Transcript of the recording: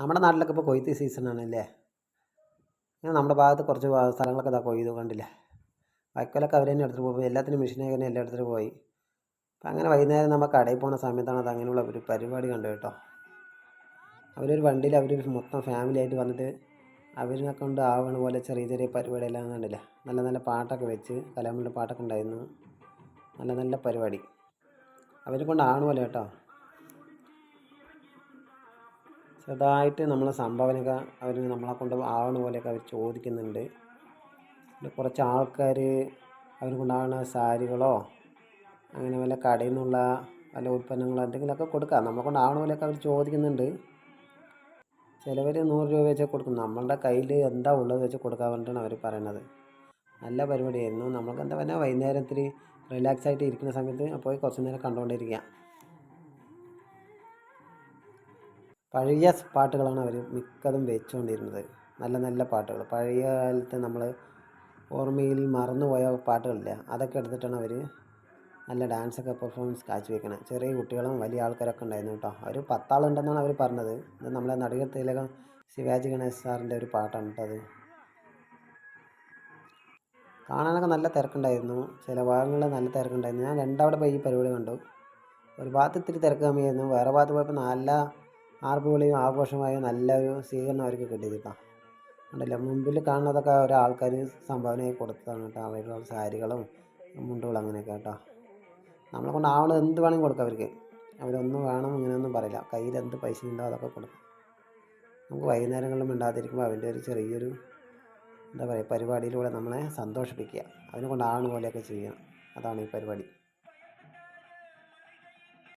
നമ്മുടെ നാട്ടിലൊക്കെ ഇപ്പോൾ കൊയ്ത്ത് സീസണാണല്ലേ? ഇങ്ങനെ നമ്മുടെ ഭാഗത്ത് കുറച്ച് സ്ഥലങ്ങളൊക്കെ ഇതാ കൊയ്തു കണ്ടില്ലേ? വൈക്കോലൊക്കെ അവർ തന്നെ എടുത്തിട്ട് പോകും എല്ലാത്തിനും മെഷീനൊക്കെ തന്നെ എല്ലാം എടുത്തിട്ട് പോയി. അപ്പം അങ്ങനെ വൈകുന്നേരം നമ്മൾ കടയിൽ പോകുന്ന സമയത്താണ് അത് അങ്ങനെയുള്ള ഒരു പരിപാടി കണ്ടു കേട്ടോ. അവരൊരു വണ്ടിയിൽ അവർ മൊത്തം ഫാമിലി ആയിട്ട് വന്നിട്ട് അവരിനെ കൊണ്ട് ആവണ പോലെ ചെറിയ ചെറിയ പരിപാടിയെല്ലാം കണ്ടില്ല? നല്ല നല്ല പാട്ടൊക്കെ വെച്ച് കലാമിന്റെ പാട്ടൊക്കെ ഉണ്ടായിരുന്നു. നല്ല നല്ല പരിപാടി. അവരെ കൊണ്ട് ആവണ പോലെ കേട്ടോ. ചെറുതായിട്ട് നമ്മൾ സംഭാവനയൊക്കെ അവർ നമ്മളെ കൊണ്ട് ആവണ പോലെയൊക്കെ അവർ ചോദിക്കുന്നുണ്ട്. പിന്നെ കുറച്ച് ആൾക്കാർ അവർ കൊണ്ടാവുന്ന സാരികളോ അങ്ങനെ വല്ല കടയിൽ നിന്നുള്ള വല്ല ഉൽപ്പന്നങ്ങളോ എന്തെങ്കിലുമൊക്കെ കൊടുക്കാം. നമ്മളെ കൊണ്ട് ആവണ പോലെയൊക്കെ അവർ ചോദിക്കുന്നുണ്ട്. ചിലവർ നൂറ് രൂപ വെച്ച് കൊടുക്കും. നമ്മളുടെ കയ്യിൽ എന്താ ഉള്ളത് വെച്ച് കൊടുക്കാൻ വേണ്ടിയിട്ടാണ് അവർ പറയണത്. നല്ല പരിപാടിയായിരുന്നു. നമ്മൾക്ക് എന്താ പറഞ്ഞാൽ വൈകുന്നേരം ഇത്തിരി റിലാക്സ് ആയിട്ട് ഇരിക്കുന്ന സമയത്ത് പോയി കുറച്ച് നേരം കണ്ടുകൊണ്ടിരിക്കുക. പഴയ പാട്ടുകളാണ് അവർ മിക്കതും വെച്ചുകൊണ്ടിരുന്നത്. നല്ല നല്ല പാട്ടുകൾ പഴയ കാലത്ത് നമ്മൾ ഓർമ്മയിൽ മറന്നുപോയ പാട്ടുകളില്ലേ അതൊക്കെ എടുത്തിട്ടാണ് അവർ നല്ല ഡാൻസൊക്കെ പെർഫോമൻസ് കാഴ്ചവെക്കണത് ചെറിയ കുട്ടികളും വലിയ ആൾക്കാരൊക്കെ ഉണ്ടായിരുന്നു കേട്ടോ. അവർ പത്താളുണ്ടെന്നാണ് അവർ പറഞ്ഞത്. ഇത് നമ്മളെ നടികർ തിലകം ശിവാജി ഗണേശ് സാറിന്റെ ഒരു പാട്ടാണ് കേട്ടോ അത്. കാണാനൊക്കെ നല്ല തിരക്കുണ്ടായിരുന്നു. ചില ഭാഗങ്ങളിൽ നല്ല തിരക്കുണ്ടായിരുന്നു. ഞാൻ രണ്ടവിടെ പോയി ഈ പരിപാടി കണ്ടു. ഒരു ഭാഗത്ത് ഇത്തിരി തിരക്ക് കമ്മിയായിരുന്നു. വേറെ ഭാഗത്ത് പോയപ്പോൾ നല്ല ആർപ്പുവിളിയും ആഘോഷമായ നല്ലൊരു സ്വീകരണം അവർക്ക് കിട്ടിയത് കേട്ടോ. ഉണ്ടല്ലോ മുമ്പിൽ കാണുന്നതൊക്കെ ഓരോ ആൾക്കാർ സംഭാവനയായി കൊടുത്തതാണ് കേട്ടോ. അവരുടെ സാരികളും മുണ്ടുകളും അങ്ങനെയൊക്കെ കേട്ടോ. നമ്മളെ കൊണ്ട് ആവണത് എന്ത് വേണമെങ്കിൽ കൊടുക്കാം അവർക്ക്. അവരൊന്നും വേണം ഇങ്ങനെയൊന്നും പറയില്ല. കയ്യിൽ എന്ത് പൈസ ഉണ്ടോ അതൊക്കെ കൊടുക്കും. നമുക്ക് വൈകുന്നേരങ്ങളിലും മിണ്ടാതിരിക്കുമ്പോൾ അവന്റെ ഒരു ചെറിയൊരു എന്താ പറയുക പരിപാടിയിലൂടെ നമ്മളെ സന്തോഷിപ്പിക്കുക. അതിനെ ആവണ പോലെയൊക്കെ ചെയ്യണം. അതാണ് ഈ പരിപാടി.